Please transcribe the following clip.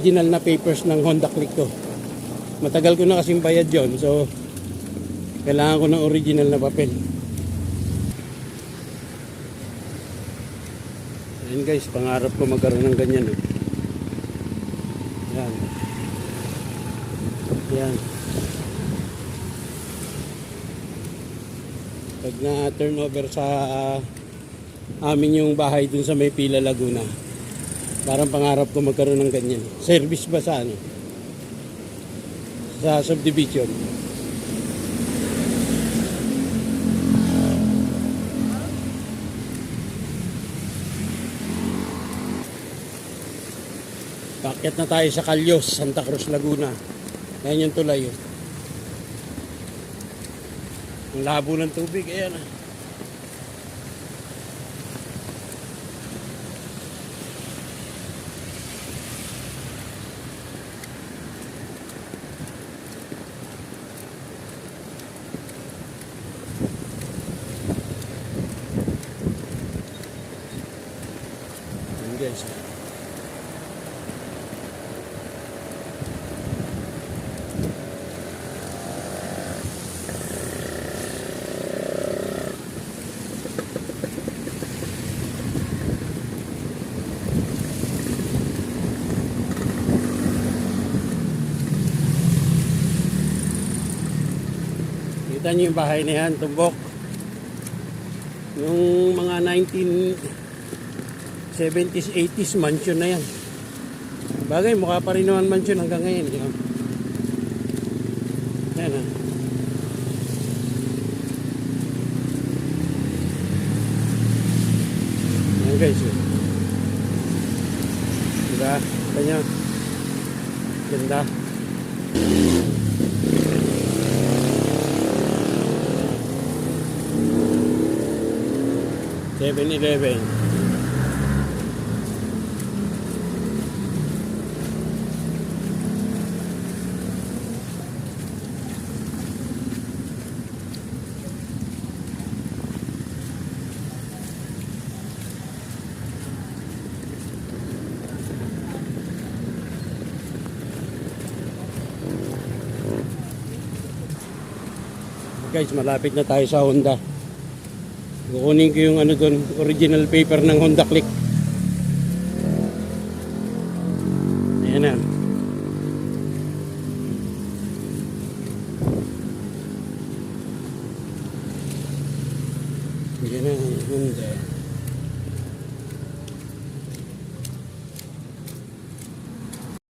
Original na papers ng Honda Click ko. Matagal ko na kasing bayad yon so kailangan ko ng original na papel. Ayan guys, pangarap ko magkaroon ng ganyan. Eh. Yan. Yan. Pag na-turnover sa ah, amin yung bahay dun sa may Pila Laguna. Parang pangarap ko magkaroon ng ganyan. Service ba sa ano? Sa subdivision. Pakyat na tayo sa Calyos, Santa Cruz, Laguna. Yan yung tulay. Oh. Ang labo ng tubig, ayan ah. Ayan guys. Kita niyo yung bahay na yan, tumbok. Yung mga 1970s, 80s mansion na yan. Bagay, mukha pa rin naman mansion hanggang ngayon. Yan, yan ah. Yan guys. oh. Diba? Kita nyo? Ganda. Seven Eleven. Guys, malapit na tayo sa Honda. Kukunin ko yung ano doon, original paper ng Honda Click. Ayan na. Ayan na, Honda.